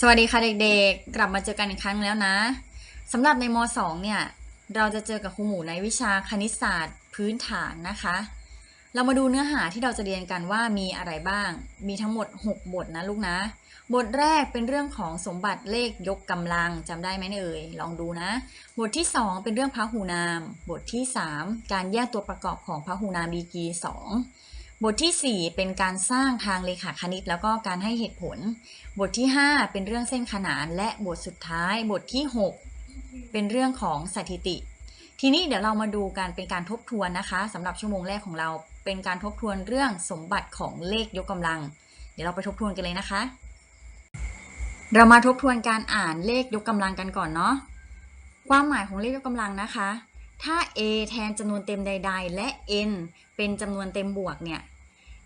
สวัสดีค่ะเด็กๆ กลับมาเจอกันอีกครั้งแล้วนะสำหรับในม .2 เนี่ย เราจะเจอกับครูหมูในวิชาคณิตศาสตร์พื้นฐานนะคะ เรามาดูเนื้อหาที่เราจะเรียนกันว่ามีอะไรบ้าง มีทั้งหมด 6 บทนะลูกนะ บทแรกเป็นเรื่องของสมบัติเลขยกกำลังจำได้ไหมเอ่ย ลองดูนะ บทที่ 2 เป็นเรื่องพหูนาม บทที่ 3 การแยกตัวประกอบของพหูนามดีกรี2 บทที่ 4 เป็นการสร้างทางเลขาคณิต แล้วก็การให้เหตุผล บทที่ 5 เป็นเรื่องเส้นขนาน และบทสุดท้าย บทที่ 6 เป็นเรื่องของสถิติ ทีนี้เดี๋ยวเรามาดูกันเป็นการทบทวนนะคะสำหรับชั่วโมงแรกของเราเป็นการทบทวนเรื่องสมบัติของเลขยกกำลัง เดี๋ยวเราไปทบทวนกันเลยนะคะ เรามาทบทวนการอ่านเลขยกกำลังกันก่อนเนาะความหมายของเลขยกกำลังนะคะ ถ้า a แทนจำนวนเต็มใด ๆ และ n เป็นจำนวนเต็มบวกเนี่ย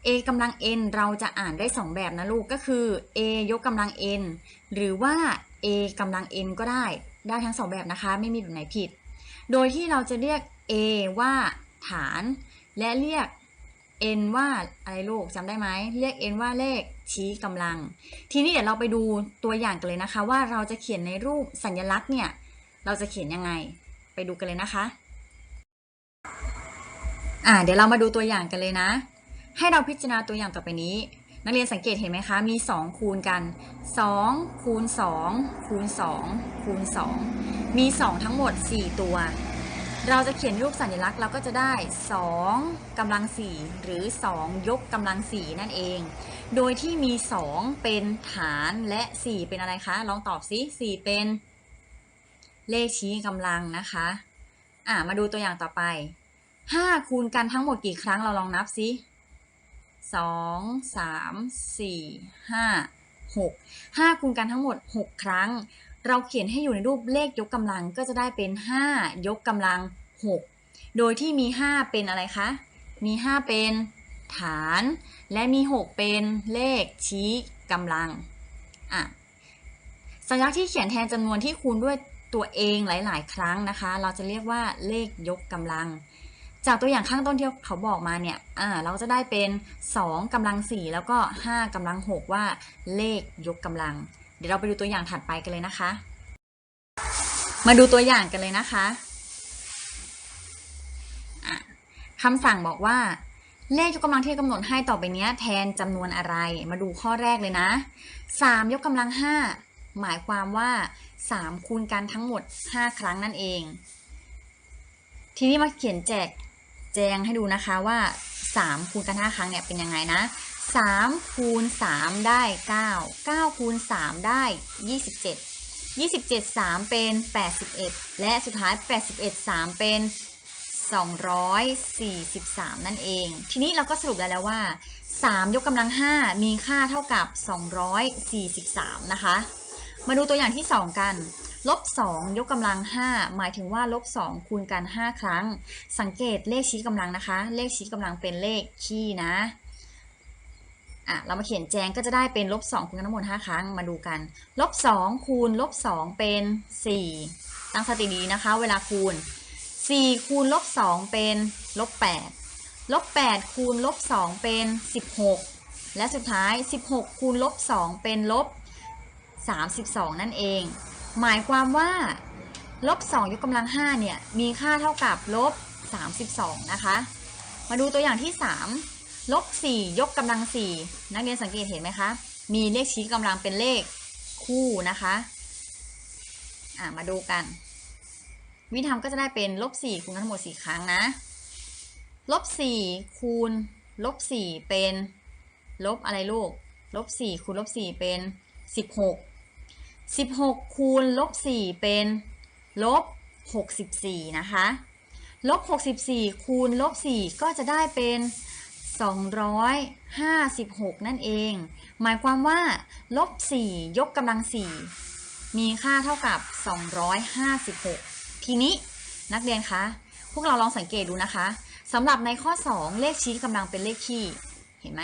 a กำลัง n เราจะอ่านได้ 2 แบบนะลูกก็คือ a ยกกำลัง n หรือว่า a กำลัง n ก็ได้ ได้ทั้ง 2 แบบนะคะ ไม่มีแบบไหนผิด โดยที่เราจะเรียก a ว่าฐาน และเรียก n ว่าอะไรลูกจำได้ไหมเรียก n ว่าเลขชี้กำลัง ทีนี้เดี๋ยวเราไปดูตัวอย่างกันเลยนะคะ ว่าเราจะเขียนในรูปสัญลักษณ์เนี่ย เราจะเขียนยังไง ดูกันเลยนะคะ อ่า เดี๋ยวเรามาดูตัวอย่างกันเลยนะ ให้เราพิจารณาตัวอย่างต่อไปนี้ นักเรียนสังเกตเห็นไหมคะ มี 2 คูณกัน2คูณ2คูณ2คูณ2มี 2 ทั้งหมด 4 ตัว เราจะเขียนรูปสัญลักษณ์เราก็จะได้ 2กำลัง 4 หรือ 2 ยกกำลัง 4 นั่นเอง โดยที่มี 2 เป็นฐานและ 4 เป็นอะไรคะ ลองตอบสิ4เป็น เลขชี้กำลังนะคะ อ่ามาดูตัวอย่างต่อไป 5 คูณกันทั้งหมดกี่ครั้งเราลองนับสิ2 3 4 5 6 5คูณกันทั้งหมด 6 ครั้ง เราเขียนให้อยู่ในรูปเลขยกกำลังก็จะได้เป็น 5 ยกกำลัง 6 โดยที่มี 5 เป็นอะไรคะ มี 5 เป็นฐาน และมี 6 เป็นเลขชี้กำลัง อะสัญลักษณ์ที่เขียนแทนจำนวนที่คูณด้วย ตัวเองหลาย ๆ ครั้งนะคะ เราจะเรียกว่าเลขยกกำลัง จากตัวอย่างข้างต้นที่เขาบอกมาเนี่ยอ่าเราจะได้เป็น 2กำลัง 4 แล้วก็ 5กำลัง 6 ว่าเลขยกกำลัง เดี๋ยวเราไปดูตัวอย่างถัดไปกันเลยนะคะ มาดูตัวอย่างกันเลยนะคะคำสั่งบอกว่า เลขยกกำลังที่กำหนดให้ต่อไปนี้แทนจำนวนอะไร มาดูข้อแรกเลยนะ 3 ยกกำลัง 5 หมายความว่า 3 คูณกันทั้งหมด 5 ครั้งนั่นเอง ทีนี้มาเขียนแจกแจงให้ดูนะคะว่า 3 คูณกัน 5 ครั้งเนี่ยเป็นยังไงนะ3คูณ3ได้ 9 9คูณ3ได้ 27 27 3 เป็น 81 และสุดท้าย 81 3 เป็น 243 นั่นเอง ทีนี้เราก็สรุปได้แล้วว่า 3 ยกกำลัง 5 มีค่าเท่ากับ 243 นะคะ มาดูตัวอย่างที่ 2 กันลบ2ยกกำลัง 5 หมายถึงว่าลบ2คูณกัน 5 ครั้ง สังเกตเลขชี้กำลังนะคะ เลขชี้กำลังเป็นเลขคี่นะอะเรามาเขียนแจงก็จะได้เป็นลบ2คูณกันทั้งหมด5ครั้งมาดูกันลบ2คูณลบ2เป็น 4 ตั้งสติดีนะคะ เวลาคูณ 4 คูณลบ2เป็นลบ8ลบ8คูณลบ2เป็น 16 และสุดท้าย 16 คูณลบ2เป็นลบ 32 นั่นเอง หมายความว่าลบ2ยกกำลัง5เนี่ยมีค่าเท่ากับลบ 32 นะคะ มาดูตัวอย่างที่ 3 ลบ 4 ยกกำลัง 4 นักเรียนสังเกตเห็นไหมคะ มีเลขชี้กำลังเป็นเลขคู่นะคะอะมาดูกัน วิธีทำก็จะได้เป็นลบ 4 คูณกันทั้งหมด 4 ครั้งนะ ลบ 4 คูณลบ 4 เป็นลบอะไรลูก ลบ 4 คูณลบ 4 เป็น 16 16 คูณลบ 4 เป็นลบ 64 นะคะ ลบ 64 คูณลบ 4 ก็จะได้เป็น 256 นั่นเอง หมายความว่า ลบ 4 ยกกำลัง 4 มีค่าเท่ากับ 256 ทีนี้นักเรียนคะ พวกเราลองสังเกตดูนะคะสำหรับในข้อ 2 เลขชี้กำลังเป็นเลขคี่ เห็นไหม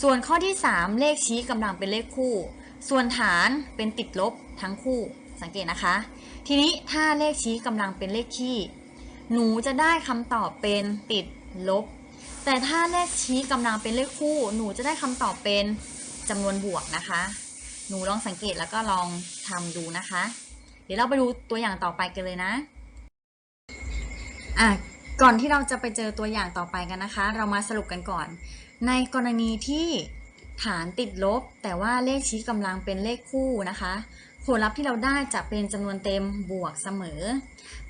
ส่วนข้อที่ 3 เลขชี้กำลังเป็นเลขคู่ ส่วนฐานเป็นติดลบทั้งคู่สังเกตนะคะ ทีนี้ถ้าเลขชี้กำลังเป็นเลขคี่ หนูจะได้คำตอบเป็นติดลบ แต่ถ้าเลขชี้กำลังเป็นเลขคู่ หนูจะได้คำตอบเป็นจำนวนบวกนะคะ หนูลองสังเกตแล้วก็ลองทำดูนะคะ เดี๋ยวเราไปดูตัวอย่างต่อไปกันเลยนะอะก่อนที่เราจะไปเจอตัวอย่างต่อไปกันนะคะ เรามาสรุปกันก่อน ในกรณีที่ ฐานติดลบ แต่ว่าเลขชี้กำลังเป็นเลขคู่นะคะ ผลลัพธ์ที่เราได้จะเป็นจำนวนเต็มบวกเสมอ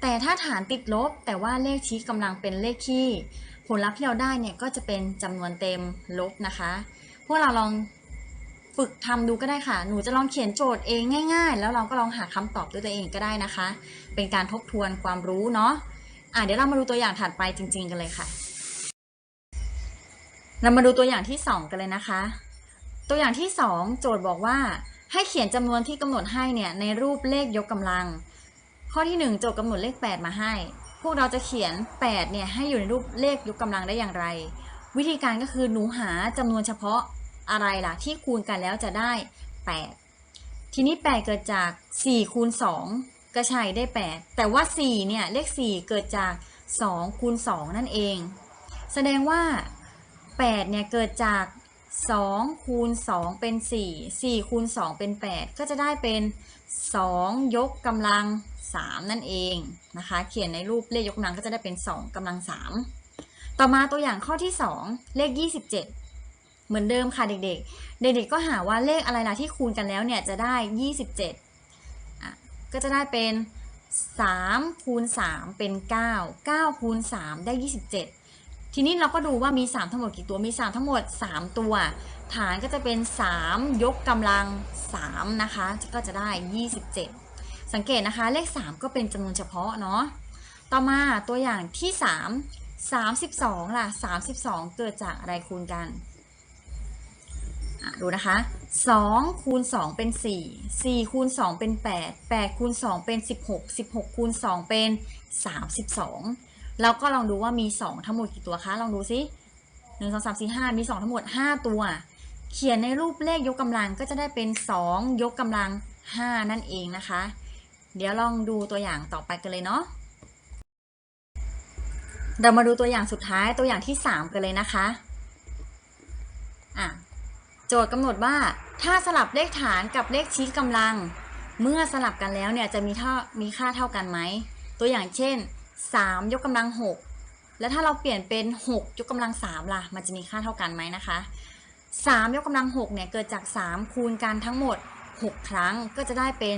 แต่ถ้าฐานติดลบ แต่ว่าเลขชี้กำลังเป็นเลขคี่ ผลลัพธ์ที่เราได้เนี่ยก็จะเป็นจำนวนเต็มลบนะคะ พวกเราลองฝึกทำดูก็ได้ค่ะ หนูจะลองเขียนโจทย์เองง่าย ๆ แล้วเราก็ลองหาคำตอบด้วยตัวเองก็ได้นะคะ เป็นการทบทวนความรู้เนาะอะเดี๋ยวเรามาดูตัวอย่างถัดไปจริง ๆ กันเลยค่ะ เรามาดูตัวอย่างที่ 2 กันเลยนะคะ ตัวอย่างที่ 2 โจทย์บอกว่า ให้เขียนจำนวนที่กำหนดให้เนี่ยในรูปเลขยกกำลัง ข้อที่ 1 โจทย์กำหนดเลข 8 มาให้ พวกเราจะเขียน8เนี่ยให้อยู่ในรูปเลขยกกำลังได้อย่างไร วิธีการก็คือหนูหาจำนวนเฉพาะอะไรล่ะที่คูณกันแล้วจะได้ 8 ทีนี้ 8 เกิดจาก4คูณ2ก็ใช่ได้ 8 แต่ว่า4เนี่ยเลข 4 เกิดจาก2คูณ2นั่นเอง แสดงว่า8เนี่ยเกิดจาก 2คูณ2เป็น 4 4คูณ2เป็น 8 ก็จะได้เป็น 2 ยกกำลัง 3 นั่นเองนะคะ เขียนในรูปเลขยกกำลังก็จะได้เป็น 2กำลัง 3 ต่อมาตัวอย่างข้อที่ 2 เลข 27 เหมือนเดิมค่ะเด็กๆ เด็กๆก็หาว่าเลขอะไรล่ะที่คูณกันแล้วเนี่ยจะได้ 27อะก็จะได้เป็น3คูณ3เป็น 9 9คูณ3ได้ 27 ทีนี้เราก็ดูว่ามี 3 ทั้งหมดกี่ตัวมี 3 ทั้งหมด 3 ตัว ฐานก็จะเป็น 3 ยกกำลัง 3 นะคะ ก็จะได้ 27 สังเกตนะคะ เลข 3 ก็เป็นจำนวนเฉพาะเนาะต่อมาตัวอย่างที่ 3 32ล่ะ32 เกิดจากอะไรคูณกันดูนะคะ2คูณ2เป็น 4 4คูณ2เป็น 8 8คูณ2เป็น 16 16คูณ2เป็น 32 แล้วก็ลองดูว่ามี 2 ทั้งหมดกี่ตัวคะลองดูซิ1 2 3 4 5มี 2 ทั้งหมด 5 ตัว เขียนในรูปเลขยกกำลังก็จะได้เป็น 2 ยกกำลัง 5 นั่นเองนะคะ เดี๋ยวลองดูตัวอย่างต่อไปกันเลยเนาะเรามาดูตัวอย่างสุดท้ายตัวอย่างที่ 3 กันเลยนะคะอะโจทย์กำหนดว่าถ้าสลับเลขฐานกับเลขชี้กำลัง เมื่อสลับกันแล้วเนี่ยจะมีเท่ามีค่าเท่ากันไหมตัวอย่างเช่น 3 ยกกำลัง 6 แล้วถ้าเราเปลี่ยนเป็น 6 ยกกำลัง 3 ล่ะ มันจะมีค่าเท่ากันไหมนะคะ 3 ยกกำลัง 6 เนี่ย เกิดจาก 3 คูณกันทั้งหมด 6 ครั้งก็จะได้เป็น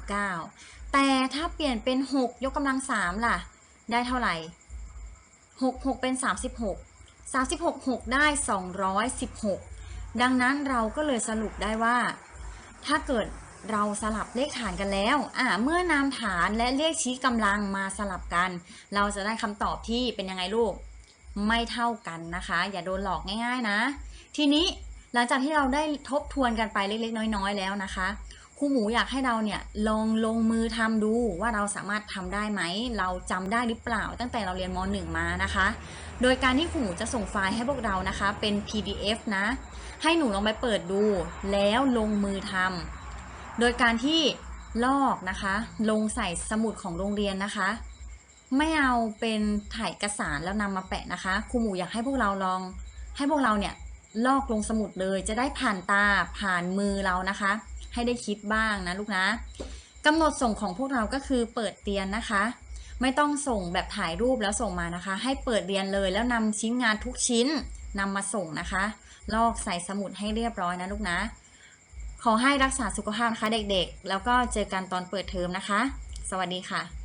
729 แต่ถ้าเปลี่ยนเป็น 6 ยกกำลัง 3 ล่ะ ได้เท่าไหร่ 6 6 เป็น 36 36 6 ได้ 216 ดังนั้นเราก็เลยสรุปได้ว่า ถ้าเกิด เราสลับเลขฐานกันแล้ว อ่า เมื่อนำฐานและเลขชี้กำลังมาสลับกัน เราจะได้คำตอบที่เป็นยังไงลูก ไม่เท่ากันนะคะ อย่าโดนหลอกง่าย ๆ นะ ทีนี้หลังจากที่เราได้ทบทวนกันไปเล็ก ๆ น้อย ๆ แล้วนะคะครูหมูอยากให้เราเนี่ยลองลงมือทำดูว่าเราสามารถทำได้ไหม เราจำได้หรือเปล่าตั้งแต่เราเรียนม .1 มานะคะ โดยการที่ครูหมูจะส่งไฟล์ให้พวกเรานะคะ เป็น PDF นะ ให้หนูลองไปเปิดดู แล้วลงมือทำ โดยการที่ลอกนะคะ ลงใส่สมุดของโรงเรียนนะคะ ไม่เอาเป็นถ่ายเอกสารแล้วนำมาแปะนะคะครูหมูอยากให้พวกเราลอง ให้พวกเราเนี่ยลอกลงสมุดเลยจะได้ผ่านตาผ่านมือเรานะคะ ให้ได้คิดบ้างนะลูกนะกำหนดส่งของพวกเราก็คือเปิดเรียนนะคะ ไม่ต้องส่งแบบถ่ายรูปแล้วส่งมานะคะ ให้เปิดเรียนเลยแล้วนำชิ้นงานทุกชิ้นนำมาส่งนะคะ ลอกใส่สมุดให้เรียบร้อยนะลูกนะ ขอให้รักษาสุขภาพนะคะเด็กๆ แล้วก็เจอกันตอนเปิดเทอมนะคะ สวัสดีค่ะ